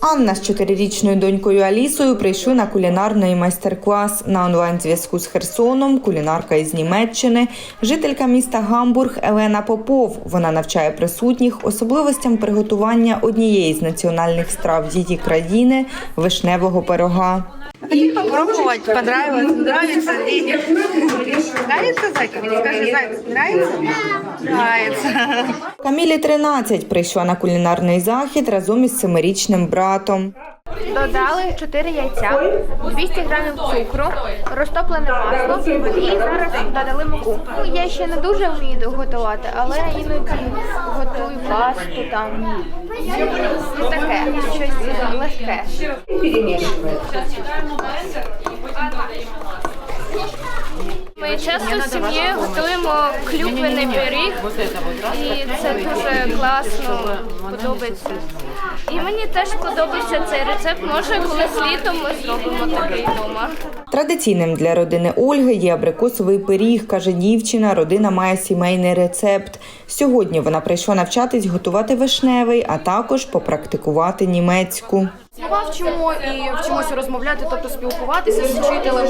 Анна з чотирирічною донькою Алісою прийшли на кулінарний майстер-клас на онлайн-зв'язку з Херсоном. Кулінарка із Німеччини, жителька міста Гамбург Елена Попов. Вона навчає присутніх особливостям приготування однієї з національних страв її країни вишневого пирога. Хотим попробовать, понравилось, нравится? Нравится, Зайка, нравится? Нравится. Камілі 13 прийшла на кулінарний захід разом із семирічним братом. Додали 4 яйця, 200 грамів цукру, розтоплене масло і зараз додали муку. Ну, я ще не дуже вмію готувати, але іноді готую пасту там. Ну таке, щось легке. Ми часто з сім'єю готуємо клюквений пиріг, і це дуже класно подобається. І мені теж подобається цей рецепт. Може, колись літом ми зробимо такий вдома. Традиційним для родини Ольги є абрикосовий пиріг, каже дівчина. Родина має сімейний рецепт. Сьогодні вона прийшла навчатись готувати вишневий, а також попрактикувати німецьку. Слова вчимо і вчимося розмовляти, тобто спілкуватися з вчителем.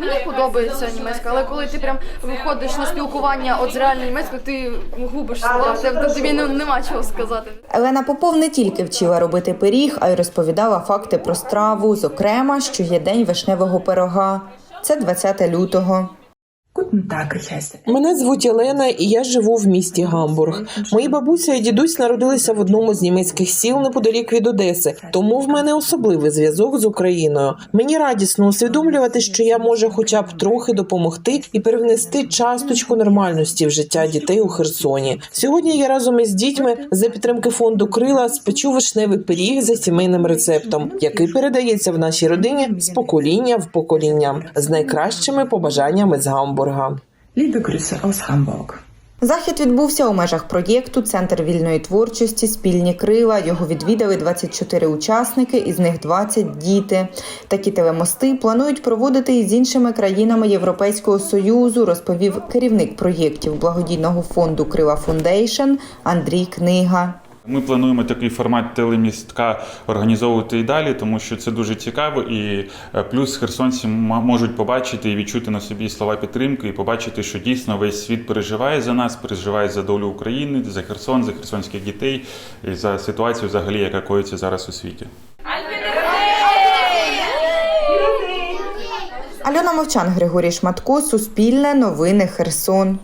Мені подобається німецька, але коли ти прям виходиш на спілкування от з реальною німецькою, ти губиш слова, тобі нема чого сказати. Елена Попов не тільки вчила робити пиріг, а й розповідала факти про страву, зокрема, що є день вишневого пирога. Це 20 лютого. Мене звуть Олена, і я живу в місті Гамбург. Мої бабуся і дідусь народилися в одному з німецьких сіл неподалік від Одеси, тому в мене особливий зв'язок з Україною. Мені радісно усвідомлювати, що я можу хоча б трохи допомогти і привнести часточку нормальності в життя дітей у Херсоні. Сьогодні я разом із дітьми за підтримки фонду Крила спечу вишневий пиріг за сімейним рецептом, який передається в нашій родині з покоління в покоління з найкращими побажаннями з Гамбурга. Liebe Grüße aus Hamburg. Захід відбувся у межах проєкту Центр вільної творчості Спільні крила. Його відвідали 24 учасники, із них 20 діти. Такі телемости планують проводити і з іншими країнами Європейського союзу, розповів керівник проєктів благодійного фонду Крила Фундейшн Андрій Книга. Ми плануємо такий формат телемістка організовувати і далі, тому що це дуже цікаво. І е, плюс херсонці можуть побачити і відчути на собі слова підтримки, і побачити, що дійсно весь світ переживає за нас, переживає за долю України, за Херсон, за херсонських дітей і за ситуацію, взагалі, яка коїться зараз у світі. Альона Мовчан, Григорій Шматко, Суспільне, Новини Херсон.